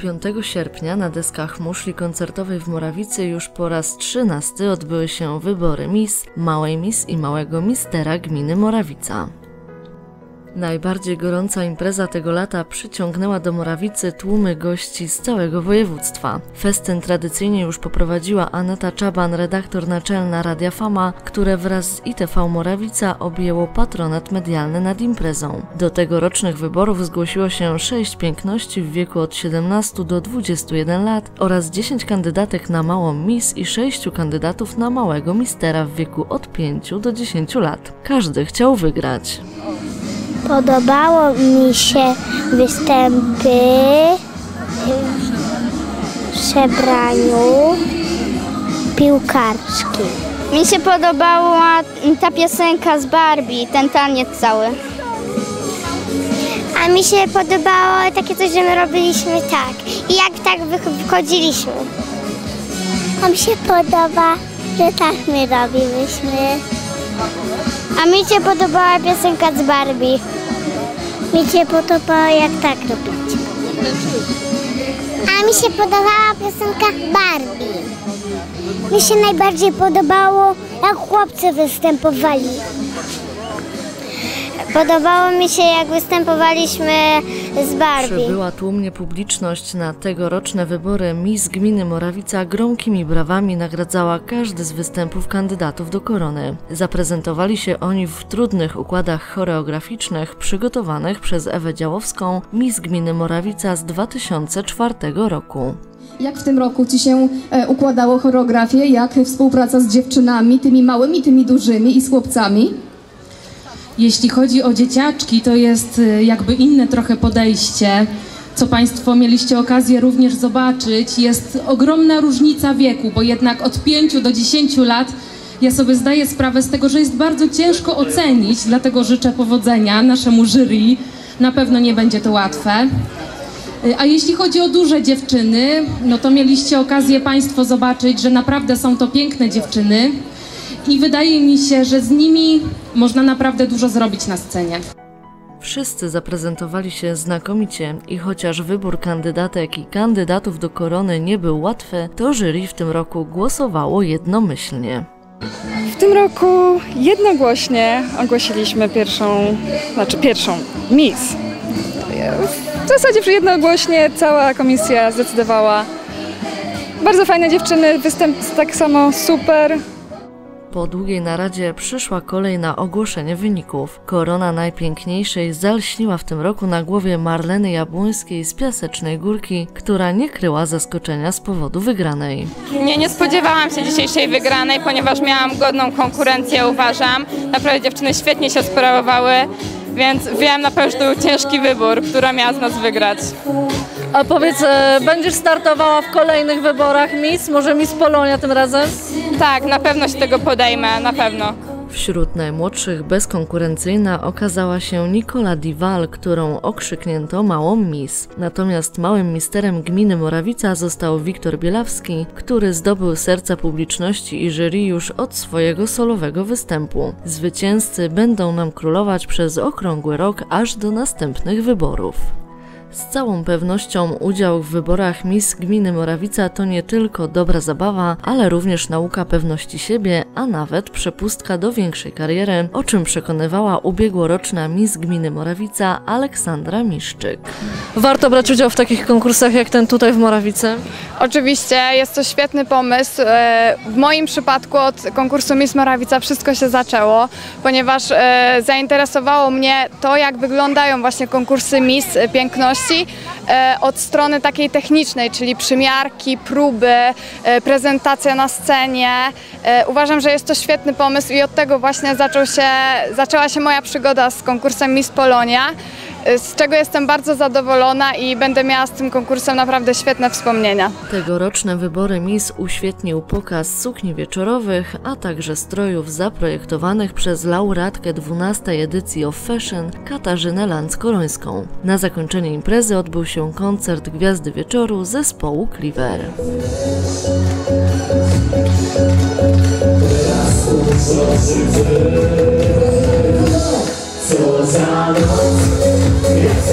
5 sierpnia na deskach muszli koncertowej w Morawicy już po raz 13 odbyły się wybory Miss, Małej Miss i Małego Mistera gminy Morawica. Najbardziej gorąca impreza tego lata przyciągnęła do Morawicy tłumy gości z całego województwa. Festyn tradycyjnie już poprowadziła Aneta Czaban, redaktor naczelna Radia Fama, które wraz z ITV Morawica objęło patronat medialny nad imprezą. Do tegorocznych wyborów zgłosiło się sześć piękności w wieku od 17 do 21 lat oraz 10 kandydatek na małą Miss i sześciu kandydatów na małego mistera w wieku od 5 do 10 lat. Każdy chciał wygrać. Podobało mi się występy w przebraniu piłkarskim. Mi się podobała ta piosenka z Barbie, ten taniec cały. A mi się podobało takie coś, że my robiliśmy tak i jak tak wy- wychodziliśmy. A mi się podoba, że tak my robiliśmy. A mi się podobała piosenka z Barbie. Mi się podoba jak tak robić. A mi się podobała piosenka Barbie. Mi się najbardziej podobało, jak chłopcy występowali. Podobało mi się, jak występowaliśmy z Barbie. Przybyła tłumnie publiczność na tegoroczne wybory Miss Gminy Morawica gromkimi brawami nagradzała każdy z występów kandydatów do korony. Zaprezentowali się oni w trudnych układach choreograficznych przygotowanych przez Ewę Działowską, Miss Gminy Morawica z 2004 roku. Jak w tym roku Ci się e, układało choreografię? Jak współpraca z dziewczynami, tymi małymi, tymi dużymi i z chłopcami? Jeśli chodzi o dzieciaczki, to jest y, jakby inne trochę podejście, co Państwo mieliście okazję również zobaczyć. Jest ogromna różnica wieku, bo jednak od 5 do 10 lat ja sobie zdaję sprawę z tego, że jest bardzo ciężko ocenić, dlatego życzę powodzenia naszemu jury. Na pewno nie będzie to łatwe. Y, A jeśli chodzi o duże dziewczyny, no to mieliście okazję Państwo zobaczyć, że naprawdę są to piękne dziewczyny i wydaje mi się, że z nimi można naprawdę dużo zrobić na scenie. Wszyscy zaprezentowali się znakomicie i chociaż wybór kandydatek i kandydatów do korony nie był łatwy, to jury w tym roku głosowało jednomyślnie. W tym roku jednogłośnie ogłosiliśmy pierwszą, znaczy pierwszą Miss. W zasadzie przy jednogłośnie cała komisja zdecydowała. Bardzo fajne dziewczyny, występ tak samo super. Po długiej naradzie przyszła kolej na ogłoszenie wyników. Korona najpiękniejszej zalśniła w tym roku na głowie Marleny Jabłońskiej z Piasecznej Górki, która nie kryła zaskoczenia z powodu wygranej. Nie, nie spodziewałam się dzisiejszej wygranej, ponieważ miałam godną konkurencję, uważam. Naprawdę dziewczyny świetnie się sprawowały, więc wiem na pewno, że to był ciężki wybór, która miała z nas wygrać. A powiedz, e, będziesz startowała w kolejnych wyborach Miss? Może Miss Polonia tym razem? Tak, na pewno się tego podejmę, na pewno. Wśród najmłodszych bezkonkurencyjna okazała się Nicola Dival, którą okrzyknięto małą Miss. Natomiast małym misterem gminy Morawica został Wiktor Bielawski, który zdobył serca publiczności i jury już od swojego solowego występu. Zwycięzcy będą nam królować przez okrągły rok aż do następnych wyborów. Z całą pewnością udział w wyborach Miss Gminy Morawica to nie tylko dobra zabawa, ale również nauka pewności siebie, a nawet przepustka do większej kariery, o czym przekonywała ubiegłoroczna Miss Gminy Morawica Aleksandra Miszczyk. Warto brać udział w takich konkursach jak ten tutaj w Morawicy? Oczywiście, jest to świetny pomysł. E, W moim przypadku od konkursu Miss Morawica wszystko się zaczęło, ponieważ e, zainteresowało mnie to, jak wyglądają właśnie konkursy Miss Piękności e, od strony takiej technicznej, czyli przymiarki, próby, e, prezentacja na scenie. E, Uważam, że jest to świetny pomysł i od tego właśnie zaczął się, zaczęła się moja przygoda z konkursem Miss Polonia, z czego jestem bardzo zadowolona i będę miała z tym konkursem naprawdę świetne wspomnienia. Tegoroczne wybory Miss uświetnił pokaz sukni wieczorowych, a także strojów zaprojektowanych przez laureatkę 12 edycji of Fashion Katarzynę Lanz-Korońską. Na zakończenie imprezy odbył się koncert Gwiazdy Wieczoru zespołu Cleaver. Co za noc,